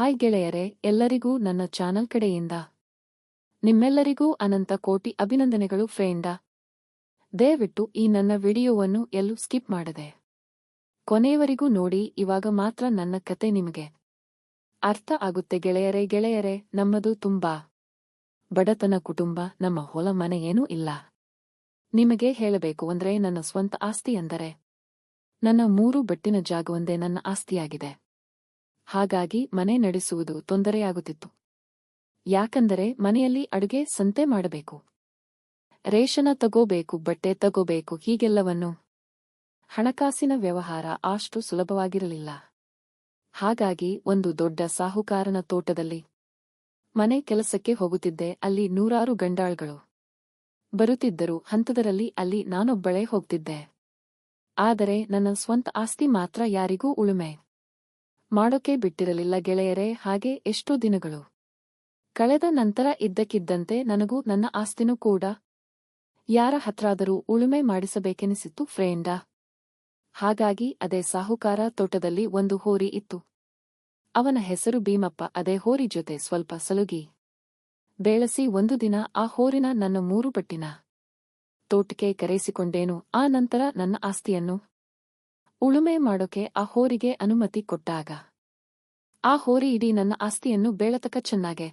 Hi ಗೆಳೆಯರೆ, ಎಲ್ಲರಿಗೂ ನನ್ನ ಚಾನಲ್ ಕಡೆಯಿಂದ. ನಿಮ್ಮೆಲ್ಲರಿಗೂ ಅನಂತ ಕೋಟಿ ಅಭಿನಂದನೆಗಳು ಫ್ರೆಂಡ. ದಯವಿಟ್ಟು ಈ ನನ್ನ ವಿಡಿಯೋವನ್ನು ಎಲ್ಲೂ ಸ್ಕಿಪ್ ಮಾಡದೆ. ಕೊನೆಯವರಿಗೂ ನೋಡಿ, ಇವಾಗ ಮಾತ್ರ ನನ್ನ ಕತೆ ನಿಮಗೆ. ಅರ್ಥ ಆಗುತ್ತೆ ಗೆಳೆಯರೆ ಗೆಳೆಯರೆ, ನಮ್ಮದು ತುಂಬಾ. ಬಡತನ ಕುಟುಂಬ, ನಮ್ಮ ಹೊಲ ಮನೆ ಏನೂ ಇಲ್ಲ. ನಿಮಗೆ ಹೇಳಬೇಕು ಅಂದ್ರೆ ನನ್ನ ಸ್ವಂತ ಆಸ್ತಿ ಅಂದರೆ, ನನ್ನ ಮೂರು ಬಟ್ಟಿನ ಜಾಗವೊಂದೇ ನನ್ನ ಆಸ್ತಿಯಾಗಿದೆ. ಹಾಗಾಗಿ ಮನೆ ನಡೆಸುವುದು ತೊಂದರೆಯಾಗುತ್ತಿತ್ತು. ಯಾಕಂದರೆ ಮನೆಯಲ್ಲಿ ಅಡುಗೆ ಸಂತೆ ಮಾಡಬೇಕು. ರೇಷನ ತಗೋಬೇಕು, ಬಟ್ಟೆ ತಗೋಬೇಕು, ಹೀಗೆಲ್ಲವನ್ನು ಹಣಕಾಸಿನ ವ್ಯವಹಾರ ಅಷ್ಟು ಸುಲಭವಾಗಿರಲಿಲ್ಲ. ಹಾಗಾಗಿ ಒಂದು ದೊಡ್ಡ ಸಾಹುಕಾರನ ತೋಟದಲ್ಲಿ ಮನೆ ಕೆಲಸಕ್ಕೆ ಹೋಗುತ್ತಿದ್ದೆ, ಅಲ್ಲಿ ನೂರಾರು ಗಂಡಾಳ್ಗಳು ಬರುತ್ತಿದ್ದರು, ಹಂತದರಲ್ಲಿ ಅಲ್ಲಿ ನಾನೊಬ್ಬಳೇ ಹೋಗ್ತಿದ್ದೆ. ಆದರೆ ನನ್ನ ಸ್ವಂತ ಆಸ್ತಿ ಮಾತ್ರ ಯಾರಿಗೂ ಉಳುಮೆ. ಮಾಡೋಕೆ ಬಿಟ್ಟಿರಲಿಲ್ಲ ಗೆಳೆಯರೇ, ಹಾಗೆ ಎಷ್ಟೋ ದಿನಗಳು. ಕಳೆದ ನಂತರ ಇದ್ದಕ್ಕಿದ್ದಂತೆ ನನಗೂ ನನ್ನ ಆಸ್ತಿನೂ ಕೂಡ. ಯಾರ ಹತ್ರಾದರೂ ಉಳುಮೆ ಮಾಡಿಸಬೇಕೆನಿಸಿತ್ತು ಫ್ರೇಂಡ. ಹಾಗಾಗಿ ಅದೇ ಸಾಹುಕಾರ ತೋಟದಲ್ಲಿ ಒಂದು ಹೋರಿ ಇತ್ತು. ಅವನ ಹೆಸರು ಭೀಮಪ್ಪ, ಅದೇ ಹೋರಿ ಜೊತೆ ಸ್ವಲ್ಪ ಸಲುಗಿ. ಬೆಳಸಿ ಒಂದು ದಿನ ಆ ಹೋರಿನ ನನ್ನ ಮೂರು ಪಟ್ಟಿನ. ತೋಟಕ್ಕೆ ಕರೆಸಿಕೊಂಡೇನು ಆ ನಂತರ ನನ್ನ ಆಸ್ತಿಯನ್ನು. ಉಳುಮೆ ಮಾಡೋಕೆ ಆ ಹೋರಿಗೆ ಅನುಮತಿ ಕೊಟ್ಟಾಗ. ಆ ಹೋರಿ ಇಡೀ ನನ್ನ ಆಸ್ತಿಯನ್ನು ಬೇಳತಕ ಚೆನ್ನಾಗೆ.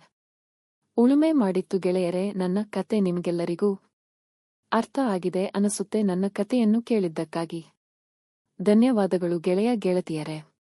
ಉಳುಮೆ ಮಾಡಿತ್ತು ಗೆಳೆಯರೇ, ನನ್ನ ಕತೆ ನಿಮಗೆಲ್ಲರಿಗೂ ಅರ್ಥ ಆಗಿದೆ ಅನಿಸುತ್ತೆ ನನ್ನ ಕತೆಯನ್ನು ಕೇಳಿದ್ದಕ್ಕಾಗಿ. ಧನ್ಯವಾದಗಳು ಗೆಳೆಯ ಗೆಳತಿಯರೇ.